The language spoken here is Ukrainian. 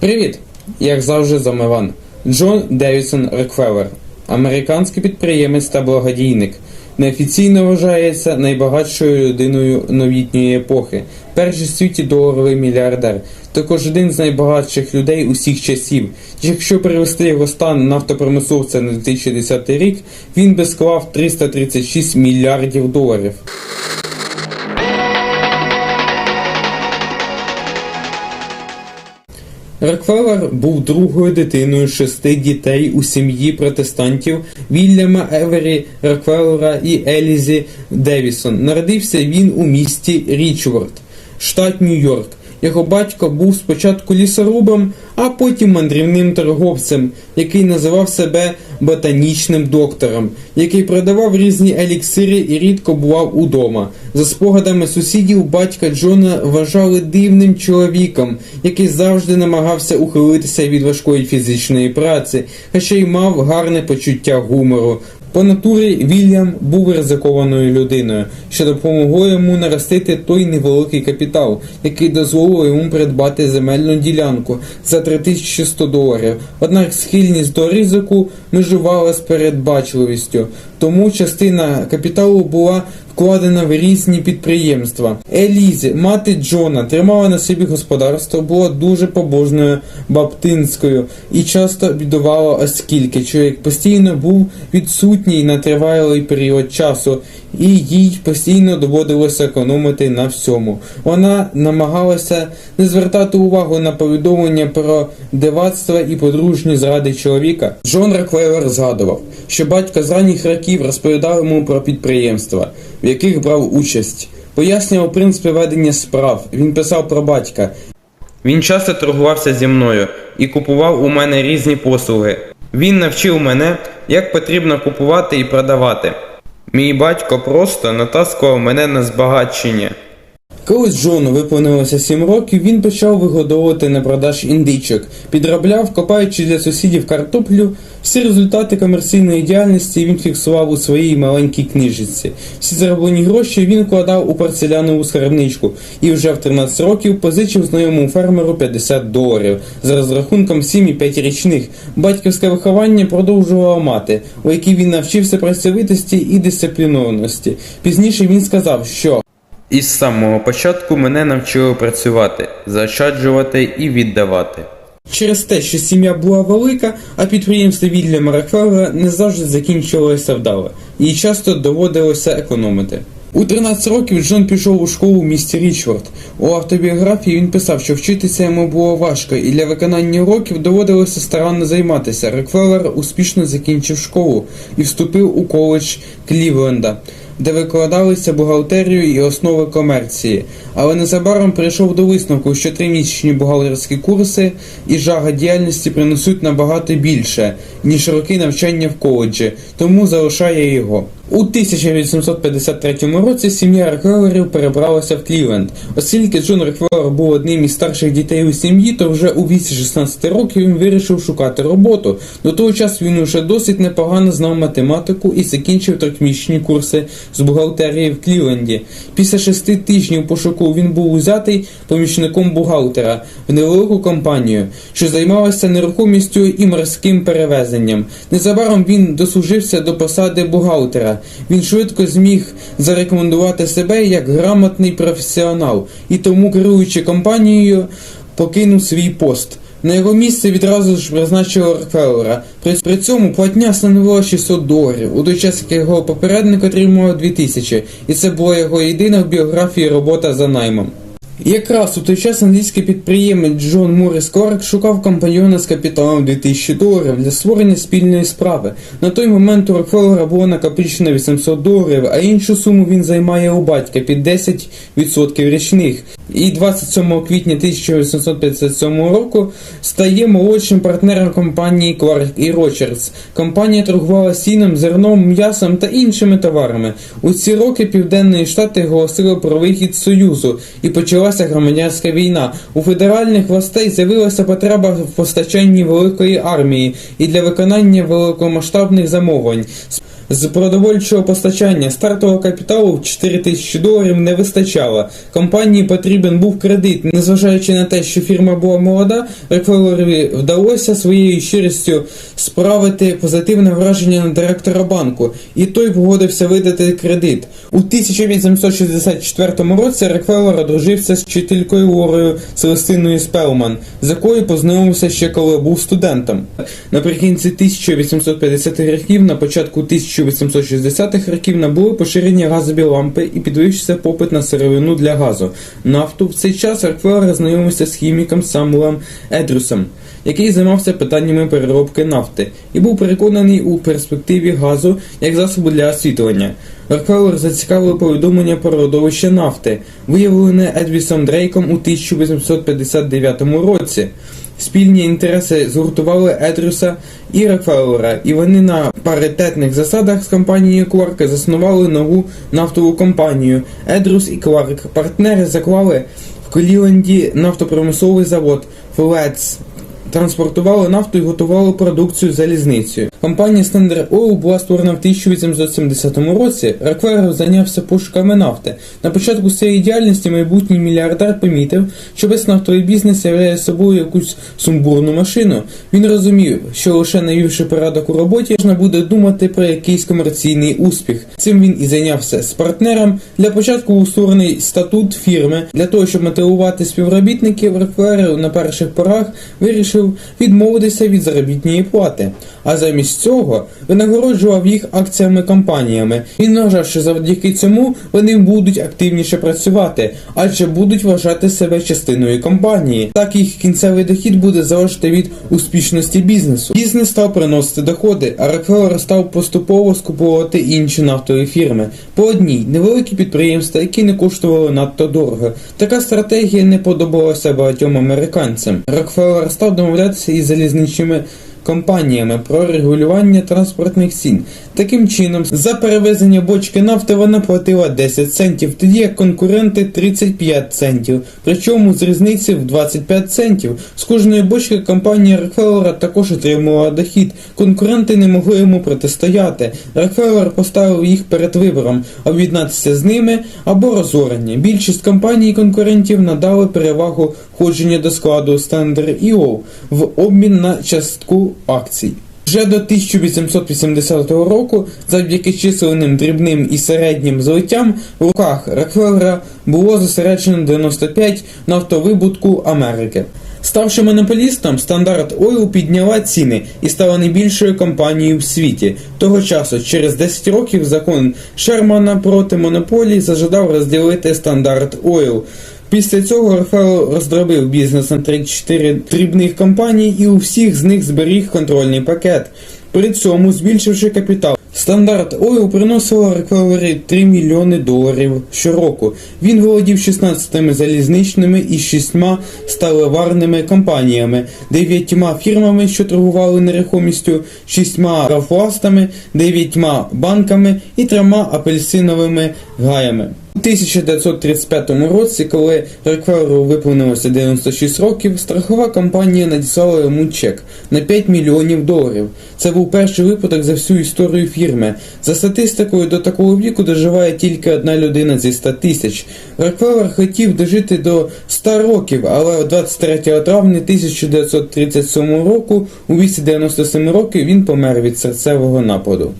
Привіт! Як завжди, з вами Іван. Джон Девідсон Рокфеллер, американський підприємець та благодійник. Неофіційно вважається найбагатшою людиною новітньої епохи, перший світі доларовий мільярдер, також один з найбагатших людей усіх часів. Якщо перевести його стан нафтопромисловця на 2010 рік, він би склав 336 мільярдів доларів. Рокфеллер був другою дитиною шести дітей у сім'ї протестантів Вільяма Евері Рокфеллера і Елізі Девісон. Народився він у місті Річворд, штат Нью-Йорк. Його батько був спочатку лісорубом, а потім мандрівним торговцем, який називав себе ботанічним доктором, який продавав різні еліксири і рідко бував удома. За спогадами сусідів, батька Джона вважали дивним чоловіком, який завжди намагався ухилитися від важкої фізичної праці, хоча й мав гарне почуття гумору. По натурі Вільям був ризикованою людиною, що допомогло йому наростити той невеликий капітал, який дозволив йому придбати земельну ділянку за 3100 доларів. Однак схильність до ризику межувала з передбачливістю, тому частина капіталу була вкладена в різні підприємства. Елізі, мати Джона, тримала на собі господарство, була дуже побожною баптинською і часто бідувала, оскільки чоловік постійно був відсутній на тривалий період часу, і їй постійно доводилося економити на всьому. Вона намагалася не звертати увагу на повідомлення про дивацтва і подружні зради чоловіка. Джон Рокфеллер згадував, що батько з ранніх років розповідав йому про підприємства, в яких брав участь. Пояснював принципи ведення справ. Він писав про батька. Він часто торгувався зі мною і купував у мене різні послуги. Він навчив мене, як потрібно купувати і продавати. Мій батько просто натаскував мене на збагачення. Коли Джону виповнилося 7 років, він почав вигодовувати на продаж індичок, підробляв, копаючи для сусідів картоплю. Всі результати комерційної діяльності він фіксував у своїй маленькій книжці. Всі зароблені гроші він вкладав у порцелянову скарбничку і вже в 13 років позичив знайомому фермеру 50 доларів за розрахунком 7,5 річних. Батьківське виховання продовжувала мати, у якій він навчився працьовитості і дисциплінованості. Пізніше він сказав, що із самого початку мене навчили працювати, заощаджувати і віддавати. Через те, що сім'я була велика, а підприємство Вільяма Рокфеллера не завжди закінчувалося вдало, і часто доводилося економити. У 13 років Джон пішов у школу в місті Річворд. У автобіографії він писав, що вчитися йому було важко, і для виконання уроків доводилося старанно займатися. Рокфеллер успішно закінчив школу і вступив у коледж Клівленда де викладалися бухгалтерію і основи комерції, але незабаром прийшов до висновку, що тримісячні бухгалтерські курси і жага діяльності принесуть набагато більше, ніж роки навчання в коледжі, тому залишає його. У 1853 році сім'я Рокфеллерів перебралася в Клівленд. Оскільки Джон Рокфеллер був одним із старших дітей у сім'ї, то вже у віці 16 років він вирішив шукати роботу. До того часу він уже досить непогано знав математику і закінчив трьохмісячні курси з бухгалтерії в Клівленді. Після шести тижнів пошуку він був узятий помічником бухгалтера в невелику компанію, що займалася нерухомістю і морським перевезенням. Незабаром він дослужився до посади бухгалтера. Він швидко зміг зарекомендувати себе як грамотний професіонал і тому, керуючи компанією, покинув свій пост. На його місце відразу ж призначили Рокфеллера. При, цьому платня становила 600 доларів, у той час як його попередник отримував 2000, і це була його єдина в біографії робота за наймом. Якраз у той час англійський підприємець Джон Моріс Кларк шукав компаньйона з капіталом 2000 доларів для створення спільної справи. На той момент у Рокфеллера було накопичено 800 доларів, а іншу суму він займає у батька під 10% річних. І 27 квітня 1857 року стає молодшим партнером компанії Кларк і Рочардс. Компанія торгувала сіном, зерном, м'ясом та іншими товарами. У ці роки Південні Штати оголосили про вихід Союзу і почалася громадянська війна. У федеральних властей з'явилася потреба в постачанні великої армії і для виконання великомасштабних замовлень. З продовольчого постачання стартового капіталу в 4 тисячі доларів не вистачало. Компанії потрібен був кредит. Незважаючи на те, що фірма була молода, Рокфеллерові вдалося своєю щирістю справити позитивне враження на директора банку, і той погодився видати кредит. У 1864 році Рокфеллер одружився з вчителькою Лорою Селестиною Спелман, з якою познайомився ще коли був студентом. Наприкінці 1850-х років, на початку 1860-х років набули поширені газові лампи і підвищився попит на сировину для газу. Нафту в цей час Рокфеллер знайомився з хіміком Самуелем Едрусом, який займався питаннями переробки нафти, і був переконаний у перспективі газу як засобу для освітлення. Рокфеллер зацікавило повідомлення про родовище нафти, виявлене Едвісом Дрейком у 1859 році. Спільні інтереси згуртували Едрюса і Рокфеллера, і вони на паритетних засадах з компанією Кларка заснували нову нафтову компанію. Едрус і Кларк партнери заклали в Кліленді нафтопромисловий завод Флец. Транспортували нафту і готували продукцію залізницею. Компанія Standard Oil була створена в 1870 році. Рокфеллер зайнявся пошуками нафти. На початку своєї діяльності майбутній мільярдер помітив, що весь нафтовий бізнес являє собою якусь сумбурну машину. Він розумів, що лише навівши порядок у роботі, можна буде думати про якийсь комерційний успіх. Цим він і зайнявся з партнером. Для початку був створений статут фірми для того, щоб мотивувати співробітників. Рокфеллер на перших порах вирішив відмовитися від заробітної плати, а замість цього винагороджував їх акціями компаніями. Він вважав, що завдяки цьому вони будуть активніше працювати, адже будуть вважати себе частиною компанії. Так їх кінцевий дохід буде залежати від успішності бізнесу. Бізнес став приносити доходи, а Рокфеллер став поступово скуповувати інші нафтові фірми. По одній невеликі підприємства, які не коштували надто дорого. Така стратегія не подобалася багатьом американцям. Рокфеллер став домовлятися із залізничними компаніями про регулювання транспортних цін. Таким чином, за перевезення бочки нафти вона платила 10 центів, тоді як конкуренти 35 центів, причому з різниці в 25 центів. З кожної бочки компанія Рокфеллера також отримувала дохід. Конкуренти не могли йому протистояти. Рокфеллер поставив їх перед вибором об'єднатися з ними або розорення. Більшість компаній конкурентів надали перевагу входження до складу Standard EO в обмін на частку акцій. Вже до 1880 року, завдяки численним дрібним і середнім злиттям, в руках Рокфеллера було зосереджено 95 нафтовибутку Америки. Ставши монополістом, Стандарт Ойл підняла ціни і стала найбільшою компанією в світі. Того часу, через 10 років, закон Шермана проти монополії зажадав розділити Стандарт Ойл. Після цього Рокфеллер роздробив бізнес на 3-4 дрібних компаній і у всіх з них зберіг контрольний пакет. При цьому збільшивши капітал. Стандарт Ойл приносила Рокфеллері 3 мільйони доларів щороку. Він володів 16 залізничними і 6 сталеварними компаніями, 9 фірмами, що торгували нерухомістю, 6 рафластами, 9 банками і 3 апельсиновими гаями. У 1935 році, коли Рокфеллеру виповнилося 96 років, страхова компанія надіслала йому чек на 5 мільйонів доларів. Це був перший випадок за всю історію фірми. За статистикою, до такого віку доживає тільки одна людина зі 100 тисяч. Рокфеллер хотів дожити до 100 років, але 23 травня 1937 року, у віці 97 років, він помер від серцевого нападу.